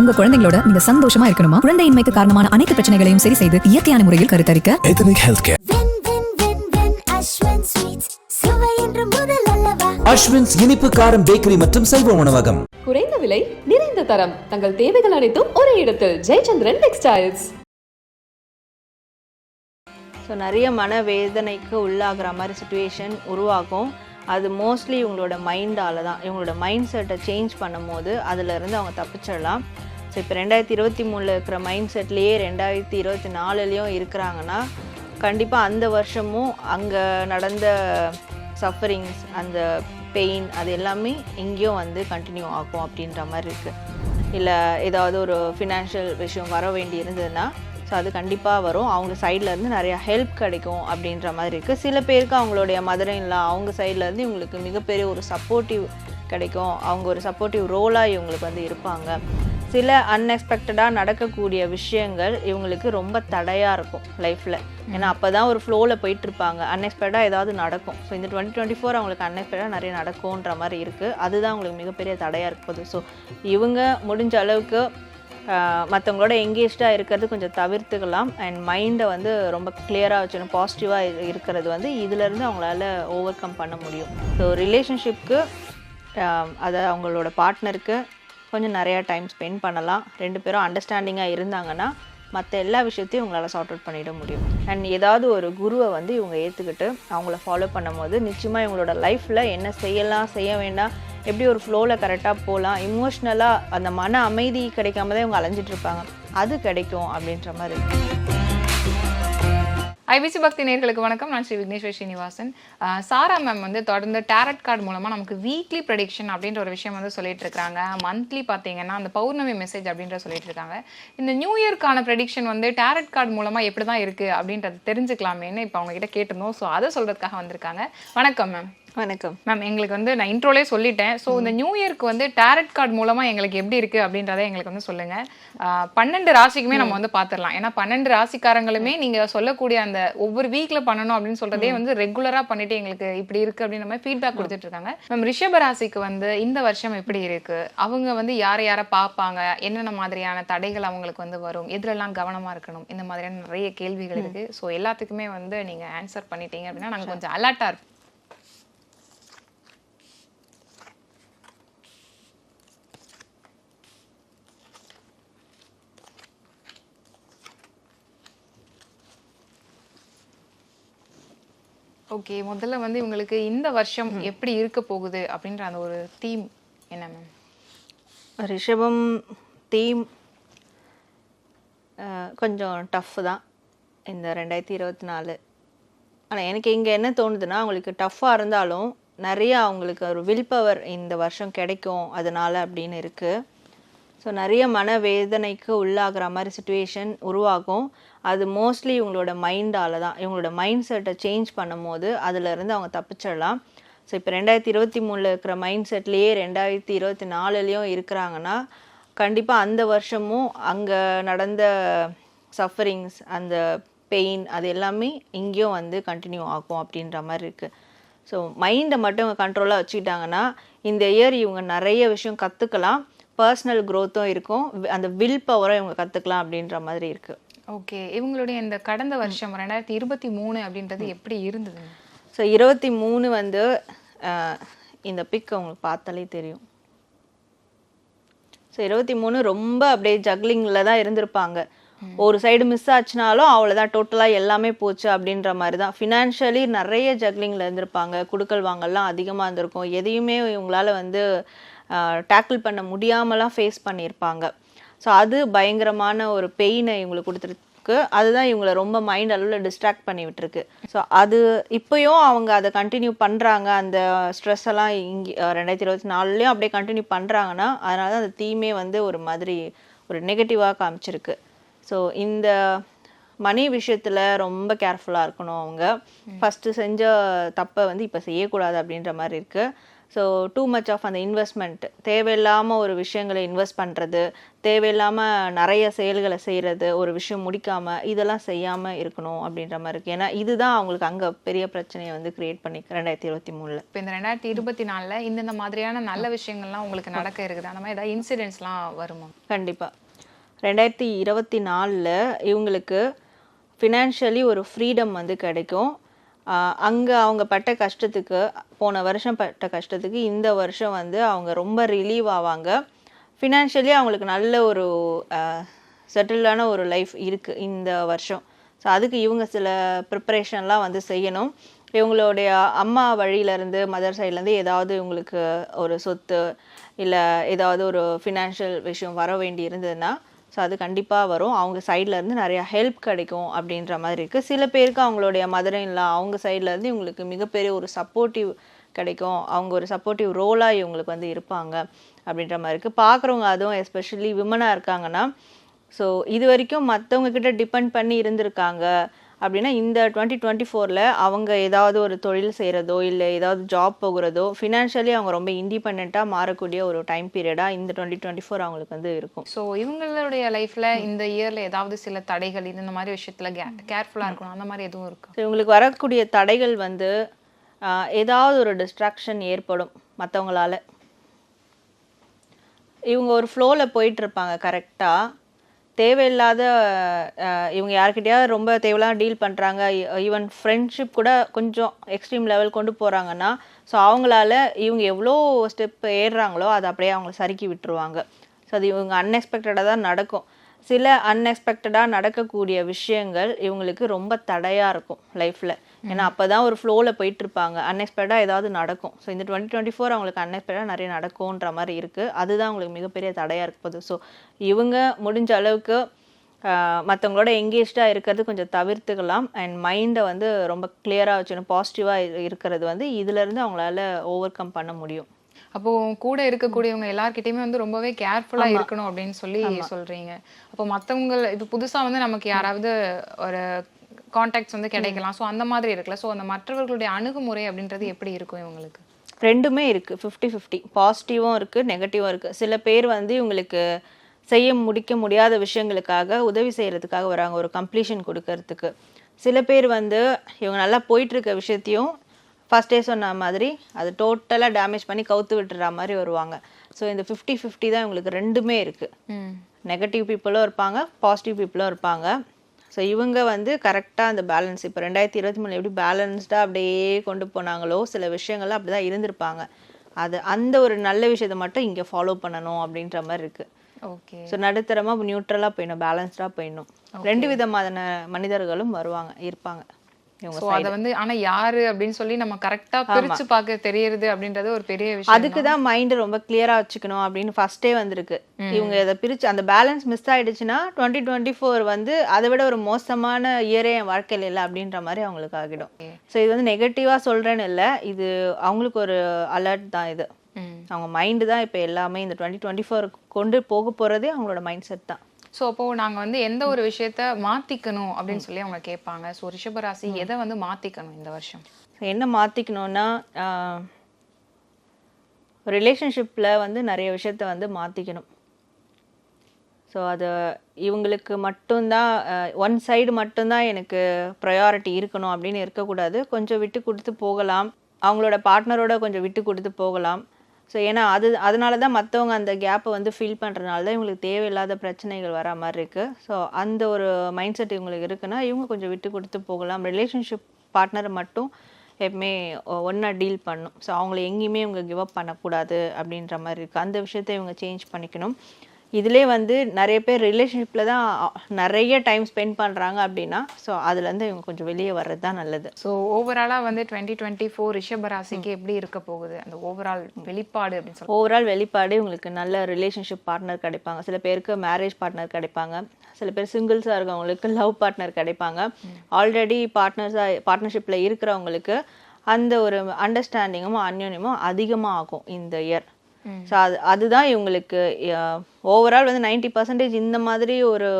உங்க குழந்தைங்களோட நீங்க சந்தோஷமா இருக்கணுமா? குழந்தையின்மைக்கு காரணமான அனைத்து பிரச்சனைகளையும் சரி செய்து இயற்கையான முறையில் கருத்தரிக்க. அல்லவா? அஸ்வின்ஸ் இனிப்பு காரம் பேக்கரி மற்றும் சைவ உணவகம். குறைந்த விலை நிறைந்த தரம். தங்கள் தேவைகள் அனைத்தும் ஒரே இடத்தில். ஜெயச்சந்திரன் டெக்ஸ்டைல்ஸ் ஸோ நிறைய மனவேதனைக்கு உள்ளாகிற மாதிரி சுச்சுவேஷன் உருவாகும். அது மோஸ்ட்லி இவங்களோட மைண்டால் தான் இவங்களோட மைண்ட் செட்டை சேஞ்ச் பண்ணும்போது அதிலிருந்து அவங்க தப்பிச்சிடலாம். ஸோ இப்போ ரெண்டாயிரத்தி இருபத்தி மூணில் இருக்கிற மைண்ட் செட்லேயே ரெண்டாயிரத்தி இருபத்தி நாலுலேயும் இருக்கிறாங்கன்னா கண்டிப்பாக அந்த வருஷமும் அங்கே நடந்த சஃபரிங்ஸ் அந்த பெயின் அது எல்லாமே இங்கேயும் வந்து கண்டினியூ ஆகும் அப்படின்ற மாதிரி இருக்குது இல்லை ஏதாவது ஒரு ஃபினான்ஷியல் விஷயம் வர வேண்டி இருந்ததுன்னா ஸோ அது கண்டிப்பாக வரும். அவங்க சைடில் இருந்து நிறையா ஹெல்ப் கிடைக்கும் அப்படின்ற மாதிரி இருக்குது சில பேருக்கு அவங்களுடைய மதுரைலாம் அவங்க சைட்லேருந்து இவங்களுக்கு மிகப்பெரிய ஒரு சப்போர்ட்டிவ் கிடைக்கும். அவங்க ஒரு சப்போர்ட்டிவ் ரோலாக இவங்களுக்கு வந்து இருப்பாங்க. சில அன்எக்ஸ்பெக்டடாக நடக்கக்கூடிய விஷயங்கள் இவங்களுக்கு ரொம்ப தடையாக இருக்கும் லைஃப்பில் ஏன்னா அப்போ தான் ஒரு ஃப்ளோவில் போயிட்டுருப்பாங்க அன்எக்ஸ்பெக்டாக ஏதாவது நடக்கும். ஸோ இந்த டுவெண்ட்டி டுவெண்ட்டி ஃபோர் அவங்களுக்கு அன்எக்ஸ்பெக்டாக நிறைய நடக்கும்ன்ற மாதிரி இருக்குது அதுதான் அவங்களுக்கு மிகப்பெரிய தடையாக இருக்க போகுது. ஸோ இவங்க முடிஞ்ச அளவுக்கு மற்றவங்களோட எங்கேஜ்டாக இருக்கிறது கொஞ்சம் தவிர்த்துக்கலாம். அண்ட் மைண்டை வந்து ரொம்ப கிளியராக வச்சுக்கணும். பாசிட்டிவாக இருக்கிறது வந்து இதிலேருந்து அவங்களால ஓவர் கம் பண்ண முடியும். ஸோ ரிலேஷன்ஷிப்க்கு அதை அவங்களோட பார்ட்னருக்கு கொஞ்சம் நிறையா டைம் ஸ்பெண்ட் பண்ணலாம். ரெண்டு பேரும் அண்டர்ஸ்டாண்டிங்காக இருந்தாங்கன்னா மற்ற எல்லா விஷயத்தையும் உங்களால் சார்ட் அவுட் பண்ணிட முடியும். அண்ட் ஏதாவது ஒரு குருவை வந்து இவங்க ஏற்றுக்கிட்டு அவங்கள ஃபாலோ பண்ணும்போது நிச்சயமாக இவங்களோட லைஃப்பில் என்ன செய்யலாம் செய்ய வேண்டாம் எப்படி ஒரு ஃப்ளோவில் கரெக்டாக போகலாம் இமோஷ்னலாக அந்த மன அமைதி கிடைக்காம தான் இவங்க அலைஞ்சிட்டு இருப்பாங்க. அது கிடைக்கும் அப்படின்ற மாதிரி ஐபிசி பக்தி நேர்களுக்கு வணக்கம். நான் ஸ்ரீ விக்னேஸ்வர் ஸ்ரீனிவாசன். சாரா மேம் வந்து தொடர்ந்து டேரட் கார்டு மூலமாக நமக்கு வீக்லி ப்ரெடிக்ஷன் அப்படின்ற ஒரு விஷயம் வந்து சொல்லிட்டு இருக்காங்க. மந்த்லி பார்த்தீங்கன்னா அந்த பௌர்ணமி மெசேஜ் அப்படின்ற சொல்லிட்டு இருக்காங்க. இந்த நியூ இயர்க்கான ப்ரெடிக்ஷன் வந்து டேரட் கார்டு மூலமாக எப்படி தான் இருக்குது அப்படின்றத தெரிஞ்சுக்கலாமேன்னு இப்போ அவங்க கிட்ட கேட்டிருந்தோம். ஸோ அதை சொல்கிறதுக்காக வந்திருக்காங்க. வணக்கம் மேம் வணக்கம். மேம் எங்களுக்கு வந்து நான் இன்ட்ரோலே சொல்லிட்டேன். ஸோ இந்த நியூ இயர்க்கு வந்து டேரட் கார்டு மூலமா எங்களுக்கு எப்படி இருக்கு அப்படின்றத எங்களுக்கு வந்து சொல்லுங்க. ஆஹ் பன்னெண்டு ராசிக்குமே நம்ம வந்து பார்த்துடலாம் ஏன்னா பன்னெண்டு ராசிக்காரங்களுமே நீங்க சொல்லக்கூடிய அந்த ஒவ்வொரு வீக்ல பண்ணணும் அப்படின்னு சொல்றதே வந்து ரெகுலரா பண்ணிட்டு எங்களுக்கு இப்படி இருக்கு அப்படின்ற மாதிரி ஃபீட்பேக் கொடுத்துட்டு இருக்காங்க. மேம் ரிஷப ராசிக்கு வந்து இந்த வருஷம் எப்படி இருக்கு? அவங்க வந்து யாரை யாரை பார்ப்பாங்க? என்னென்ன மாதிரியான தடைகள் அவங்களுக்கு வந்து வரும்? எதுலெல்லாம் கவனமா இருக்கணும்? இந்த மாதிரியான நிறைய கேள்விகள் இருக்கு. ஸோ எல்லாத்துக்குமே வந்து நீங்க ஆன்சர் பண்ணிட்டீங்க அப்படின்னா நாங்க கொஞ்சம் அலர்ட்டா இருப்போம். ஓகே முதல்ல வந்து இவங்களுக்கு இந்த வருஷம் எப்படி இருக்க போகுது அப்படின்ற அந்த ஒரு தீம் என்ன மேம் ரிஷபம் தீம் கொஞ்சம் டஃப் தான் இந்த ரெண்டாயிரத்தி இருபத்தி நாலு. ஆனால் எனக்கு இங்கே என்ன தோணுதுன்னா அவங்களுக்கு டஃப்பாக இருந்தாலும் நிறைய அவங்களுக்கு ஒரு வில் பவர் இந்த வருஷம் கிடைக்கும் அதனால அப்படின்னு இருக்குது ஸோ நிறைய மனவேதனைக்கு உள்ளாகிற மாதிரி சுச்சுவேஷன் உருவாகும். அது மோஸ்ட்லி இவங்களோட மைண்டால் தான் இவங்களோட மைண்ட் செட்டை சேஞ்ச் பண்ணும்போது அதிலிருந்து அவங்க தப்பிச்சிடலாம். ஸோ இப்போ ரெண்டாயிரத்தி இருபத்தி மூணில் இருக்கிற மைண்ட் செட்லேயே ரெண்டாயிரத்தி இருபத்தி நாலுலேயும் இருக்கிறாங்கன்னா கண்டிப்பாக அந்த வருஷமும் அங்கே நடந்த சஃபரிங்ஸ் அந்த பெயின் அது எல்லாமே இங்கேயும் வந்து கண்டினியூ ஆகும் அப்படின்ற மாதிரி இருக்குது ஸோ மைண்டை மட்டும் கண்ட்ரோலாக வச்சுக்கிட்டாங்கன்னா இந்த இயர் இவங்க நிறைய விஷயம் கற்றுக்கலாம் பர்சனல் க்ரோத்தும் இருக்கும். அந்த வில் பவரும் இவங்க கற்றுக்கலாம் அப்படின்ற மாதிரி இருக்குது ஓகே இவங்களுடைய இந்த கடந்த வருஷம் ரெண்டாயிரத்தி இருபத்தி மூணு அப்படின்றது எப்படி இருந்தது? ஸோ இருபத்தி மூணு வந்து இந்த பிக் உங்களுக்கு பார்த்தாலே தெரியும். ஸோ இருபத்தி மூணு ரொம்ப அப்படியே ஜக்லிங்கில் தான் இருந்திருப்பாங்க. ஒரு சைடு மிஸ் ஆச்சுனாலும் அவ்வளோதான் டோட்டலாக எல்லாமே போச்சு அப்படின்ற மாதிரி தான். ஃபினான்ஷியலி நிறைய ஜக்லிங்கில் இருந்திருப்பாங்க. குடுக்கல் வாங்கல்லாம் அதிகமாக இருந்திருக்கும். எதையுமே இவங்களால வந்து டேக்கிள் பண்ண முடியாமலாம் ஃபேஸ் பண்ணியிருப்பாங்க. ஸோ அது பயங்கரமான ஒரு பெயினை இவங்களுக்கு கொடுத்துருக்கு. அதுதான் இவங்களை ரொம்ப மைண்ட் அளவில் டிஸ்ட்ராக்ட் பண்ணி விட்டுருக்கு. ஸோ அது இப்போயும் அவங்க அதை கண்டினியூ பண்ணுறாங்க அந்த ஸ்ட்ரெஸ் எல்லாம் இங்கே ரெண்டாயிரத்தி இருபத்தி நாலுலேயும் அப்படியே கண்டினியூ பண்ணுறாங்கன்னா அதனால தான் அந்த தீமே வந்து ஒரு மாதிரி ஒரு நெகட்டிவாக காமிச்சிருக்கு. ஸோ இந்த மணி விஷயத்தில் ரொம்ப கேர்ஃபுல்லாக இருக்கணும் அவங்க. ஃபஸ்ட்டு செஞ்ச தப்பை வந்து இப்போ செய்யக்கூடாது அப்படின்ற மாதிரி இருக்குது ஸோ டூ மச் ஆஃப் அந்த இன்வெஸ்ட்மெண்ட் தேவையில்லாமல் ஒரு விஷயங்களை இன்வெஸ்ட் பண்ணுறது தேவையில்லாமல் நிறைய செயல்களை செய்கிறது ஒரு விஷயம் முடிக்காமல் இதெல்லாம் செய்யாமல் இருக்கணும் அப்படின்ற மாதிரி இருக்குது ஏன்னா இதுதான் அவங்களுக்கு அங்கே பெரிய பிரச்சனையை வந்து கிரியேட் பண்ணி ரெண்டாயிரத்தி இருபத்தி மூணில். இப்போ இந்த ரெண்டாயிரத்தி இருபத்தி நாலுல இந்தந்த மாதிரியான நல்ல விஷயங்கள்லாம் உங்களுக்கு நடக்க இருக்குது. அந்த மாதிரி ஏதாவது இன்சிடென்ட்ஸ்லாம் வருமா? கண்டிப்பாக ரெண்டாயிரத்தி இருபத்தி நாலில் இவங்களுக்கு ஃபினான்ஷியலி ஒரு ஃப்ரீடம் வந்து கிடைக்கும். அங்கே அவங்க பட்ட கஷ்டத்துக்கு போன வருஷம் பட்ட கஷ்டத்துக்கு இந்த வருஷம் வந்து அவங்க ரொம்ப ரிலீவ் ஆவாங்க. ஃபினான்ஷியலி அவங்களுக்கு நல்ல ஒரு செட்டில்டான ஒரு லைஃப் இருக்குது இந்த வருஷம். ஸோ அதுக்கு இவங்க சில ப்ரிப்பரேஷன்லாம் வந்து செய்யணும். இவங்களுடைய அம்மா வழியிலேருந்து மதர் சைட்லேருந்து ஏதாவது இவங்களுக்கு ஒரு சொத்து இல்லை ஏதாவது ஒரு ஃபினான்ஷியல் விஷயம் வர வேண்டி இருந்ததுன்னா ஸோ அது கண்டிப்பாக வரும். அவங்க சைட்லேருந்து நிறையா ஹெல்ப் கிடைக்கும் அப்படின்ற மாதிரி இருக்குது சில பேருக்கு அவங்களுடைய மதர் இல்லை அவங்க சைட்லேருந்து இருந்து இவங்களுக்கு மிகப்பெரிய ஒரு சப்போர்ட்டிவ் கிடைக்கும். அவங்க ஒரு சப்போர்ட்டிவ் ரோலாக இவங்களுக்கு வந்து இருப்பாங்க அப்படின்ற மாதிரி இருக்குது பார்க்குறவங்க அதுவும் எஸ்பெஷலி விமனாக இருக்காங்கன்னா ஸோ இது வரைக்கும் மற்றவங்க கிட்ட டிபெண்ட் பண்ணி இருந்திருக்காங்க. அப்படின்னா இந்த டுவெண்ட்டி டுவெண்ட்டி ஃபோரில் அவங்க ஏதாவது ஒரு தொழில் செய்கிறதோ இல்லை ஏதாவது ஜாப் போகிறதோ ஃபினான்ஷியலி அவங்க ரொம்ப இண்டிபெண்ட்டாக மாறக்கூடிய ஒரு டைம் பீரியடாக இந்த டுவெண்ட்டி டுவெண்ட்டி ஃபோர் அவங்களுக்கு வந்து இருக்கும். ஸோ இவங்களுடைய லைஃப்ல இந்த இயர்ல ஏதாவது சில தடைகள் இந்த மாதிரி விஷயத்துல கேர்ஃபுல்லா இருக்கணும். அந்த மாதிரி எதுவும் இருக்கா? ஸோ இவங்களுக்கு வரக்கூடிய தடைகள் வந்து ஏதாவது ஒரு டிஸ்ட்ராக்ஷன் ஏற்படும் மற்றவங்களால இவங்க ஒரு ஃப்ளோவில் போயிட்டு இருப்பாங்க கரெக்டாக தேவையில்லாத இவங்க யார்கிட்டயாவது ரொம்ப தேவையில்லாம டீல் பண்ணுறாங்க ஈவன் ஃப்ரெண்ட்ஷிப் கூட கொஞ்சம் எக்ஸ்ட்ரீம் லெவல் கொண்டு போகிறாங்கன்னா ஸோ அவங்களால இவங்க எவ்வளோ ஸ்டெப் ஏறுறாங்களோ அதை அப்படியே அவங்கள சறுக்கி விட்டுருவாங்க. ஸோ அது இவங்க அன்எக்ஸ்பெக்டடாக தான் நடக்கும். சில அன்எக்ஸ்பெக்டடாக நடக்கக்கூடிய விஷயங்கள் இவங்களுக்கு ரொம்ப தடையாக இருக்கும் லைஃப்பில் ஏன்னா அப்போ தான் ஒரு ஃப்ளோவில் போயிட்டு இருப்பாங்க அன்எக்ஸ்பெக்டாக ஏதாவது நடக்கும். ஸோ இந்த டுவெண்ட்டி டுவெண்ட்டி ஃபோர் அவங்களுக்கு அன்எக்ஸ்பெக்டாக நிறைய நடக்கும்ன்ற மாதிரி இருக்குது அதுதான் அவங்களுக்கு மிகப்பெரிய தடையாக இருக்க போகுது. ஸோ இவங்க முடிஞ்ச அளவுக்கு மற்றவங்களோட எங்கேஜ்டாக இருக்கிறது கொஞ்சம் தவிர்த்துக்கலாம். அண்ட் மைண்டை வந்து ரொம்ப கிளியராக வச்சுக்கணும். பாசிட்டிவாக இருக்கிறது வந்து இதுலேருந்து அவங்களால ஓவர் கம் பண்ண முடியும். அப்போ கூட இருக்கக்கூடியவங்க எல்லார்கிட்டயுமே வந்து ரொம்பவே கேர்ஃபுல்லா இருக்கணும் அப்படின்னு சொல்லி சொல்றீங்க. அப்போ மத்தவங்க இப்போ புதுசா வந்து நமக்கு யாராவது ஒரு கான்டாக்ட்ஸ் வந்து கிடைக்கலாம். ஸோ அந்த மாதிரி இருக்குல்ல. ஸோ அந்த மற்றவர்களுடைய அணுகுமுறை அப்படின்றது எப்படி இருக்கும் இவங்களுக்கு? ரெண்டுமே இருக்குது ஃபிஃப்டி ஃபிஃப்டி பாசிட்டிவும் இருக்குது நெகட்டிவும் இருக்குது சில பேர் வந்து இவங்களுக்கு செய்ய முடிக்க முடியாத விஷயங்களுக்காக உதவி செய்கிறதுக்காக வராங்க. ஒரு கம்ப்ளீஷன் கொடுக்கறதுக்கு. சில பேர் வந்து இவங்க நல்லா போயிட்டு இருக்க விஷயத்தையும் ஃபர்ஸ்டே சொன்ன மாதிரி அது டோட்டலாக டேமேஜ் பண்ணி கவுத்து விட்டுற மாதிரி வருவாங்க. ஸோ இந்த ஃபிஃப்டி ஃபிஃப்டி தான் இவங்களுக்கு ரெண்டுமே இருக்குது நெகட்டிவ் பீப்புளும் இருப்பாங்க பாசிட்டிவ் பீப்புளும் இருப்பாங்க. ஸோ இவங்க வந்து கரெக்டாக அந்த பேலன்ஸ் இப்போ ரெண்டாயிரத்தி இருபத்தி மூணு எப்படி பேலன்ஸ்டாக அப்படியே கொண்டு போனாங்களோ சில விஷயங்கள்லாம் அப்படி தான் இருந்திருப்பாங்க. அது அந்த ஒரு நல்ல விஷயத்தை மட்டும் இங்கே ஃபாலோ பண்ணணும் அப்படின்ற மாதிரி இருக்குது ஓகே ஸோ நடுத்தரமாக நியூட்ரலாக போயிடணும் பேலன்ஸ்டாக போயிடணும். ரெண்டு விதமான மனிதர்களும் வருவாங்க இருப்பாங்க. ஸோ அதை வந்து ஆனா யாரு அப்படின்னு சொல்லி நம்ம கரெக்டா பிரிச்சு பார்க்க தெரியறது அப்படின்றது ஒரு பெரிய விஷயம் அதுக்கு தான். மைண்ட் ரொம்ப கிளியரா வச்சுக்கணும் அப்படின்னு ஃபர்ஸ்டே வந்திருக்கு. இவங்க இதை பிரிச்சு அந்த பேலன்ஸ் மிஸ் ஆயிடுச்சுன்னா டுவெண்ட்டி டுவெண்ட்டி ஃபோர் வந்து அதை விட ஒரு மோசமான இயரே என் வாழ்க்கையில் இல்லை அப்படின்ற மாதிரி அவங்களுக்கு ஆகிடும். ஸோ இது வந்து நெகட்டிவா சொல்றேன்னு இல்லை இது அவங்களுக்கு ஒரு அலர்ட் தான் இது. அவங்க மைண்டு தான் இப்போ எல்லாமே இந்த டுவெண்ட்டி டுவெண்ட்டி ஃபோர் கொண்டு போக போறதே அவங்களோட மைண்ட் செட் தான். ஸோ அப்போ நாங்க வந்து எந்த ஒரு விஷயத்த மாத்திக்கணும் அப்படின்னு சொல்லி அவங்க கேட்பாங்க. ஸோ ரிஷபராசி எதை வந்து மாத்திக்கணும் இந்த வருஷம்? என்ன மாற்றிக்கணுன்னா ரிலேஷன்ஷிப்பில் வந்து நிறைய விஷயத்த வந்து மாற்றிக்கணும் ஸோ அது இவங்களுக்கு மட்டும்தான் ஒன் சைடு மட்டும்தான் எனக்கு ப்ரையாரிட்டி இருக்கணும் அப்படின்னு இருக்கக்கூடாது. கொஞ்சம் விட்டு கொடுத்து போகலாம். அவங்களோட பார்ட்னரோட கொஞ்சம் விட்டு கொடுத்து போகலாம். ஸோ ஏன்னா அது அதனால தான் மற்றவங்க அந்த கேப்பை வந்து ஃபில் பண்ணுறதுனால தான் இவங்களுக்கு தேவையில்லாத பிரச்சனைகள் வர மாதிரி இருக்குது ஸோ அந்த ஒரு மைண்ட் செட் இவங்களுக்கு இருக்குன்னா இவங்க கொஞ்சம் விட்டு கொடுத்து போகலாம். ரிலேஷன்ஷிப் பார்ட்னரை மட்டும் எப்பவுமே ஒன்றா டீல் பண்ணும். ஸோ அவங்கள எங்கேயுமே இவங்க கிவ் அப் பண்ணக்கூடாது அப்படின்ற மாதிரி இருக்குது அந்த விஷயத்தை இவங்க சேஞ்ச் பண்ணிக்கணும். இதிலே வந்து நிறைய பேர் ரிலேஷன்ஷிப்பில் தான் நிறைய டைம் ஸ்பெண்ட் பண்ணுறாங்க அப்படின்னா ஸோ அதுலேருந்து இவங்க கொஞ்சம் வெளியே வர்றது தான் நல்லது. ஸோ ஓவராலா வந்து டுவெண்ட்டி டுவெண்ட்டி ஃபோர் ரிஷபராசிக்கு எப்படி இருக்க போகுது? அந்த ஓவரால் வெளிப்பாடு அப்படின்னு சொல்லி ஓவரால் வெளிப்பாடு உங்களுக்கு நல்ல ரிலேஷன்ஷிப் பார்ட்னர் கிடைப்பாங்க. சில பேருக்கு மேரேஜ் பார்ட்னர் கிடைப்பாங்க. சில பேர் சிங்கிள்ஸாக இருக்கவங்களுக்கு லவ் பார்ட்னர் கிடைப்பாங்க. ஆல்ரெடி பார்ட்னர்ஸாக பார்ட்னர்ஷிப்பில் இருக்கிறவங்களுக்கு அந்த ஒரு அண்டர்ஸ்டாண்டிங்கும் அந்யோன்யமும் அதிகமாக ஆகும் இந்த இயர் ஸோ அது அதுதான் இவங்களுக்கு ஓவரால் வந்து நைன்டி பர்சன்டேஜ் இந்த மாதிரி ஒரு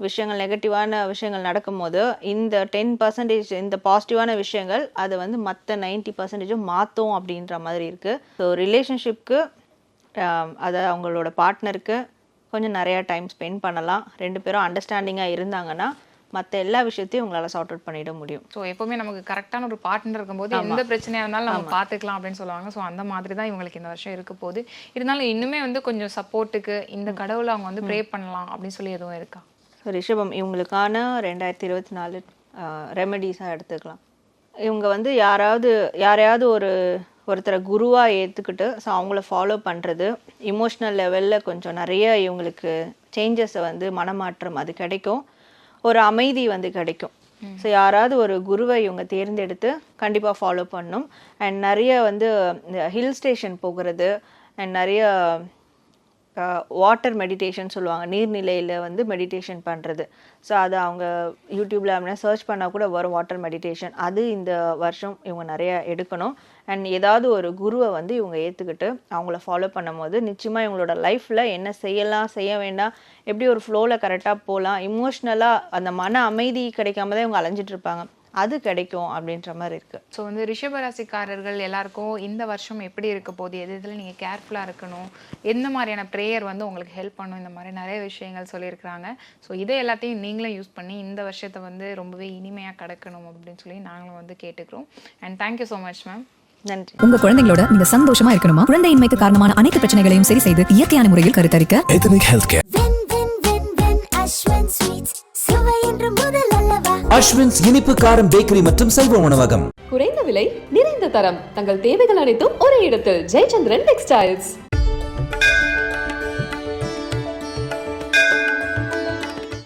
விஷயங்கள் நெகட்டிவான விஷயங்கள் நடக்கும்போது இந்த டென் பர்சன்டேஜ் இந்த பாசிட்டிவான விஷயங்கள் அதை வந்து மற்ற நைன்ட்டி பர்சன்டேஜும் மாற்றும் அப்படின்ற மாதிரி இருக்குது ஸோ ரிலேஷன்ஷிப்க்கு அதை அவங்களோட பார்ட்னருக்கு கொஞ்சம் நிறையா டைம் ஸ்பெண்ட் பண்ணலாம். ரெண்டு பேரும் அண்டர்ஸ்டாண்டிங்காக இருந்தாங்கன்னா மற்ற எல்லா விஷயத்தையும் உங்களால் சார்ட் அவுட் பண்ணிட முடியும். ஸோ எப்பவுமே நமக்கு கரெக்டான ஒரு பார்ட்னர் இருக்கும்போது எந்த பிரச்சனையா இருந்தாலும் நம்ம பார்த்துக்கலாம் அப்படின்னு சொல்லுவாங்க. ஸோ அந்த மாதிரி தான் இவங்களுக்கு இந்த வருஷம் இருக்க போகுது. இருந்தாலும் இன்னுமே வந்து கொஞ்சம் சப்போர்ட்டுக்கு இந்த கடவுளை அவங்க வந்து ப்ரே பண்ணலாம் அப்படின்னு சொல்லி எதுவும் இருக்கா? ஸோ ரிஷபம் இவங்களுக்கான ரெண்டாயிரத்தி இருபத்தி நாலு ரெமெடிஸாக எடுத்துக்கலாம். இவங்க வந்து யாராவது யாரையாவது ஒரு ஒருத்தரை குருவாக ஏற்றுக்கிட்டு ஸோ அவங்கள ஃபாலோ பண்ணுறது இமோஷ்னல் லெவலில் கொஞ்சம் நிறைய இவங்களுக்கு சேஞ்சஸை வந்து மனமாற்றம் அது கிடைக்கும். ஒரு அமைதி வந்து கிடைக்கும். ஸோ யாராவது ஒரு குருவை இவங்க தேர்ந்தெடுத்து கண்டிப்பாக ஃபாலோ பண்ணணும் அண்ட் நிறைய வந்து இந்த ஹில் ஸ்டேஷன் போகிறது அண்ட் நிறைய வாட்டர் மெடிடேஷன் சொல்லுவாங்க. நீர்நிலையில் வந்து மெடிடேஷன் பண்ணுறது ஸோ அது அவங்க யூடியூப்பில் அப்படின்னா சர்ச் பண்ணால் கூட வரும் வாட்டர் மெடிடேஷன் அது இந்த வருஷம் இவங்க நிறைய எடுக்கணும். அண்ட் ஏதாவது ஒரு குருவை வந்து இவங்க ஏற்றுக்கிட்டு அவங்கள ஃபாலோ பண்ணும்போது நிச்சயமாக இவங்களோட லைஃப்பில் என்ன செய்யலாம் செய்ய வேண்டாம் எப்படி ஒரு ஃப்ளோவில் கரெக்டாக போகலாம் இமோஷ்னலாக அந்த மன அமைதி கிடைக்காம தான் இவங்க அலைஞ்சிட்ருப்பாங்க அது கிடைக்கும் அப்படின்ற மாதிரி இருக்குது ஸோ வந்து ரிஷபராசிக்காரர்கள் எல்லாருக்கும் இந்த வருஷம் எப்படி இருக்க போகுது? எது இதில் நீங்கள் கேர்ஃபுல்லாக இருக்கணும்? எந்த மாதிரியான ப்ரேயர் வந்து உங்களுக்கு ஹெல்ப் பண்ணும்? இந்த மாதிரி நிறைய விஷயங்கள் சொல்லியிருக்கிறாங்க. ஸோ இதை எல்லாத்தையும் நீங்களும் யூஸ் பண்ணி இந்த வருஷத்தை வந்து ரொம்பவே இனிமையாக கிடக்கணும் அப்படின்னு சொல்லி நாங்களும் வந்து கேட்டுக்கிறோம். And thank you so much ma'am நன்றி. உங்க குழந்தைகளோட நீங்க சந்தோஷமா இருக்கணுமா? குழந்தையின்மைக்கு காரணமான அனைத்து பிரச்சனைகளையும் சரி செய்து இயற்கையான முறையில் கருத்தரிக்க என்று முதல் அல்லவா? அஸ்வின்ஸ் இனிப்பு காரம் பேக்கரி மற்றும் சைவ உணவகம். குறைந்த விலை நிறைந்த தரம். தங்கள் தேவைகள் அனைத்தும் ஒரே இடத்தில். ஜெயச்சந்திரன் டெக்ஸ்டைல்ஸ்